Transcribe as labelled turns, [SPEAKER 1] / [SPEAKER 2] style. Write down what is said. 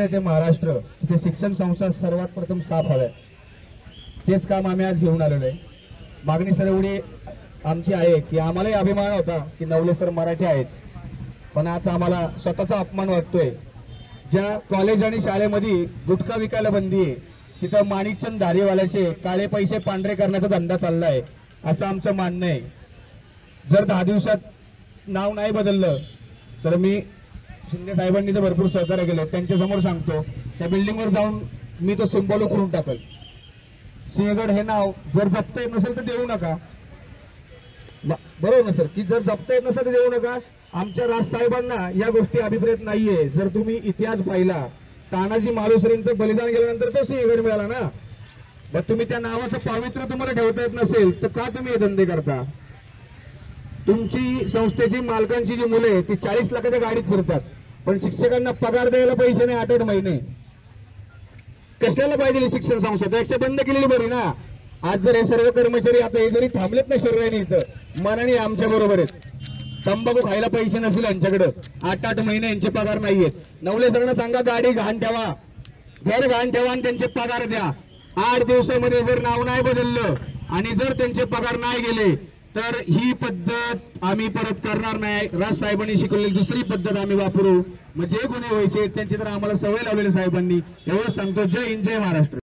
[SPEAKER 1] आपलं ते महाराष्ट्र तिथे शिक्षण संस्था सर्वात प्रथम साफ हव्या तेच काम आम्ही आज घेऊन आलेलो आहे. मागणी सर एवढी आमची आहे की आम्हालाही अभिमान होता की नवले सर मराठी आहेत. पण आज आम्हाला स्वतःचा अपमान वाटतोय. ज्या कॉलेज आणि शाळेमध्ये गुटखा विकायला बंदी आहे तिथं माणिकचंद धारीवाल्याचे काळे पैसे पांढरे करण्याचा धंदा चाललाय असं आमचं मानणं आहे. जर दहा दिवसात नाव नाही बदललं तर मी शिंदे साहेबांनी तर भरपूर सहकार्य केलं त्यांच्यासमोर सांगतो त्या बिल्डिंगवर जाऊन मी तो सिम्बॉल उकरून टाकल. सिंहगड हे नाव जर जपता येत नसेल तर देऊ नका. बरोबर ना सर? की जर जपता येत नसेल तर देऊ नका. आमच्या राजसाहेबांना या गोष्टी अभिप्रेत नाहीये. जर तुम्ही इतिहास पाहिला तानाजी मालुसरींचं बलिदान केल्यानंतर तो सिंहगड मिळाला ना? मग तुम्ही त्या नावाचं पावित्र्य तुम्हाला ठेवता येत नसेल तर का तुम्ही हे धंदे करता? तुमची संस्थेची मालकांची जी मुले ती चाळीस लाखाच्या गाडीत फिरतात. पण शिक्षकांना पगार द्यायला पैसे नाही आठ आठ महिने. कसल्याला पाहिजे शिक्षण संस्था? त्यापेक्षा बंद केलेली बरी ना. आज जर हे सर्व कर्मचारी आता हे जरी थांबलेत ना शरीराने इथं मनाने आमच्या बरोबर आहेत. तंबाखू खायला पैसे नसेल यांच्याकडं. आठ आठ महिने यांचे पगार नाहीयेत नवले सगळं सांगा गाडी घाण ठेवा. घर घाण ठेवा आणि त्यांचे पगार द्या. आठ दिवसामध्ये जर नाव नाही बदललं आणि जर त्यांचे पगार नाही गेले तर ही पद्धत आम्ही परत करणार नाही. राज साहेबांनी शिकवलेली दुसरी पद्धत आम्ही वापरू. मग जे गुन्हे व्हायचे त्यांची तर आम्हाला सवय लावलेली साहेबांनी. एवढंच सांगतो. जय हिंद जय महाराष्ट्र.